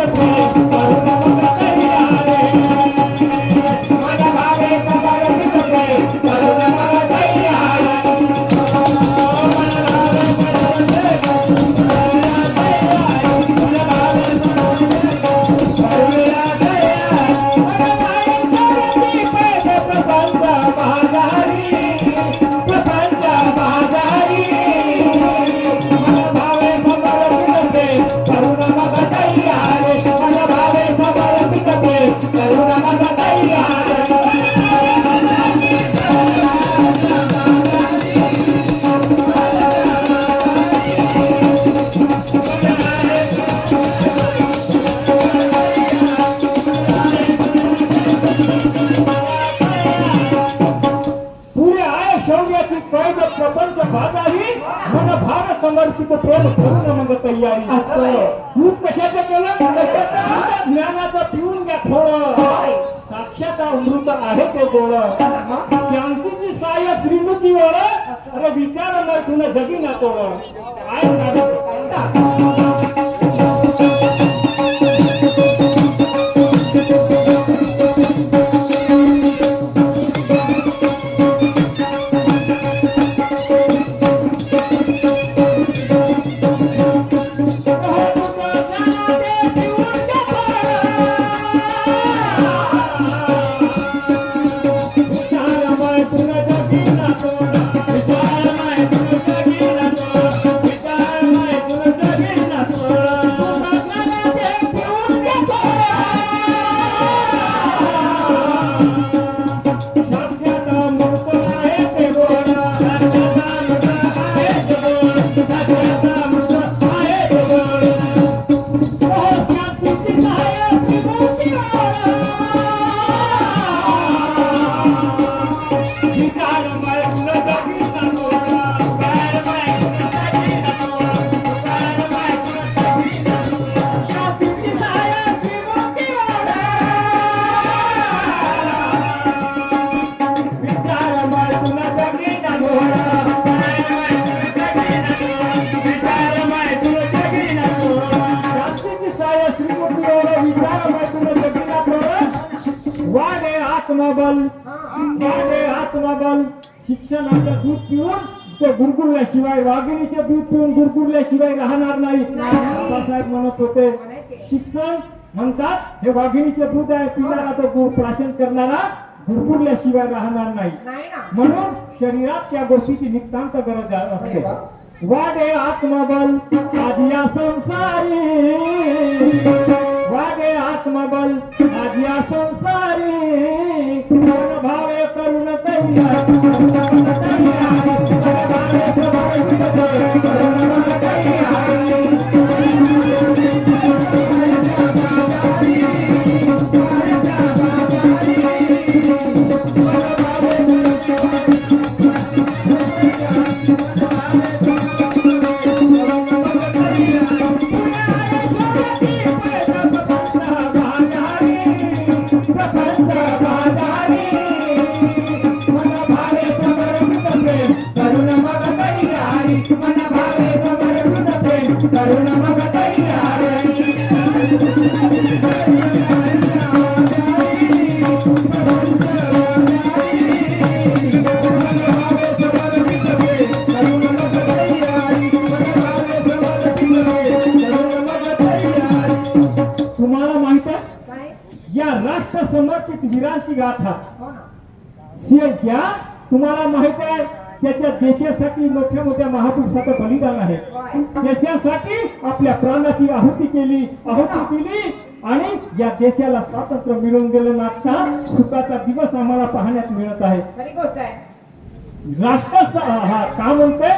快快快 કાઢે તો બોલો. શાંતિજી સાય શ્રીમતી વાળા અરે વિચાર અમારે તું જગી ના તોડો. આ आत्मबल. वाडे आत्मबल. शिक्षणाचं दूध पिऊन ते गुरगुरल्याशिवाय वाघिणीचे दूध पिऊन गुरगुरल्याशिवाय राहणार नाही. बाबासाहेब म्हणत होते शिक्षण म्हणतात हे वाघिणीचे दूध आहे. पिणारा तो गुर प्राशन करणारा गुरगुरल्याशिवाय राहणार नाही. म्हणून शरीरात त्या गोष्टीची नितांत गरज असते. वाडे आत्मबल. आदिया संसारी. ज्या तुम्हाला माहीत आहे त्याच्या देशासाठी मोठ्या मोठ्या महापुरुषाचं बलिदान आहे. देशासाठी आपल्या प्राणाची आहुती केली आहुती केली आणि या देशाला स्वातंत्र्य मिळवून दिलं नागता सुखाचा दिवस आम्हाला पाहण्यात मिळत आहे. राष्ट्र हा का म्हणते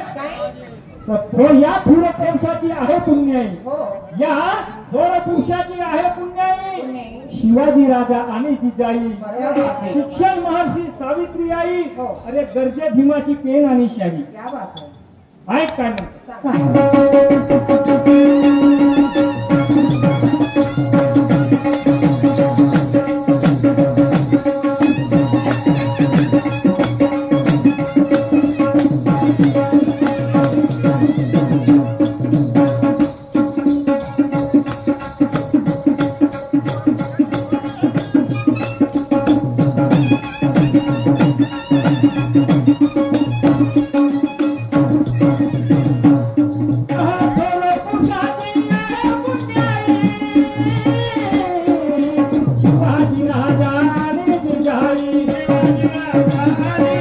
थो- या थोर पुरुषाची आहे पुण्याई. हो. या थोर पुरुषाची आहे पुण्याई. पुण्याई. शिवाजी राजा आणि जिजाई. शिक्षण महर्षी सावित्री आई हो. अरे गरजे भीमाची पेन आणि शाही. क्या काय शिवाजी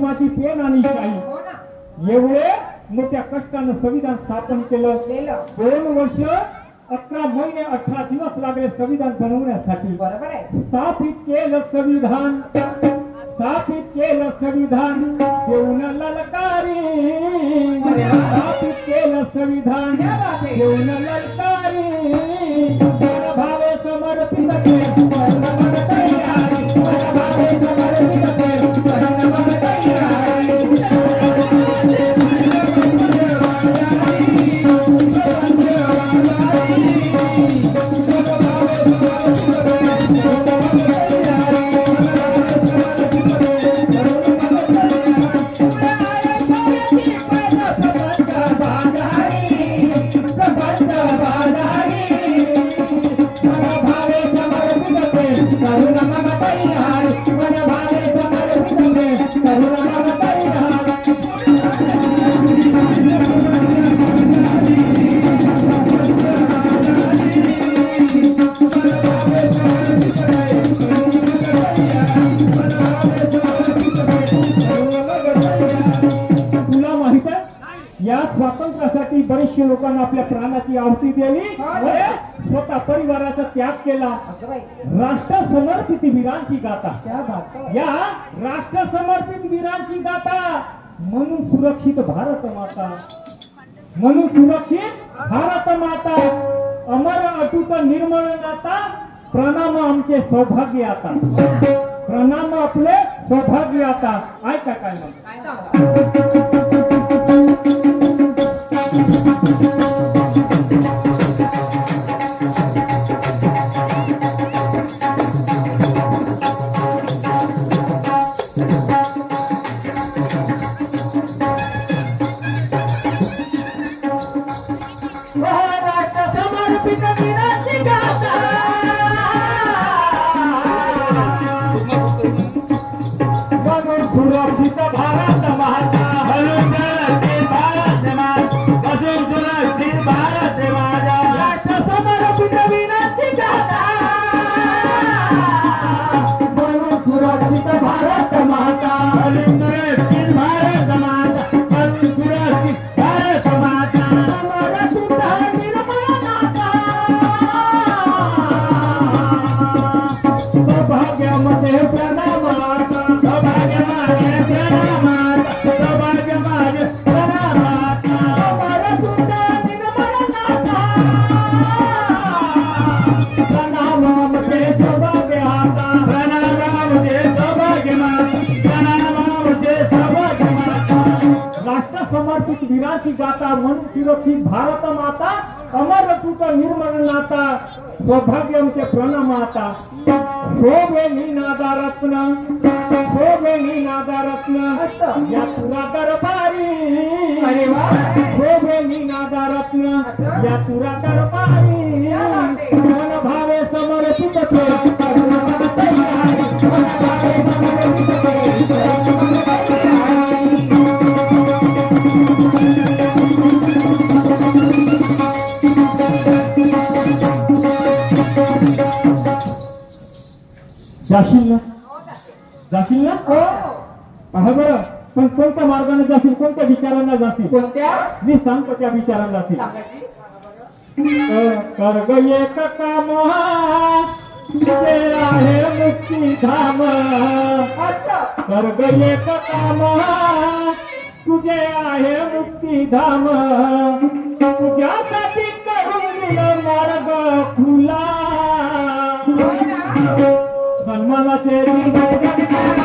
भीमाची पेन आणि शाही हो एवढे मोठ्या कष्टानं संविधान स्थापन केलं. केलं. दोन वर्ष अकरा महिने अठरा दिवस लागले संविधान बनवण्यासाठी. बरोबर आहे. स्थापित केलं संविधान. स्थापित केलं संविधान. देऊन ललकारी. स्थापित केलं संविधान. देऊन ललकारी. स्वातंत्र्यासाठी बरेचशे लोकांना आपल्या प्राणाची आहुती दिली. स्वतः परिवाराचा त्याग केला. राष्ट्र समर्पित वीरांची भाषा या राष्ट्र समर्पित वीरांची गाथा. म्हणून सुरक्षित भारत माता. म्हणून सुरक्षित भारत माता. अमर अटूट निर्मळ नाता. प्रणाम आमचे सौभाग्य आता. प्रणाम आपले सौभाग्य आता. ऐका काय म्हणतो वीराची गाथा म्हणून सुरक्षित भारत माता अमर तुट निर्मळ नाता सौभाग्यमचे प्रणम आता शोभे निनादा रत्न शोभे निनादा रत्न या तुरा दरबारी अरे वा. शोभे निनादा रत्न या तुरा दरबारी मन भावे समर्पित जाशील ना? जाशील. ना? हो. पहा बरं. पण कोणत्या मार्गाने जाशील? कोणत्या विचारांना जाशील? कोणत्या? मी सांगतो त्या विचारांना जाशील. एक काम आहे मुक्ती धाम असं कर ग एक काम तुझे आहे मुक्तीधाम. तुझ्यासाठी la batería.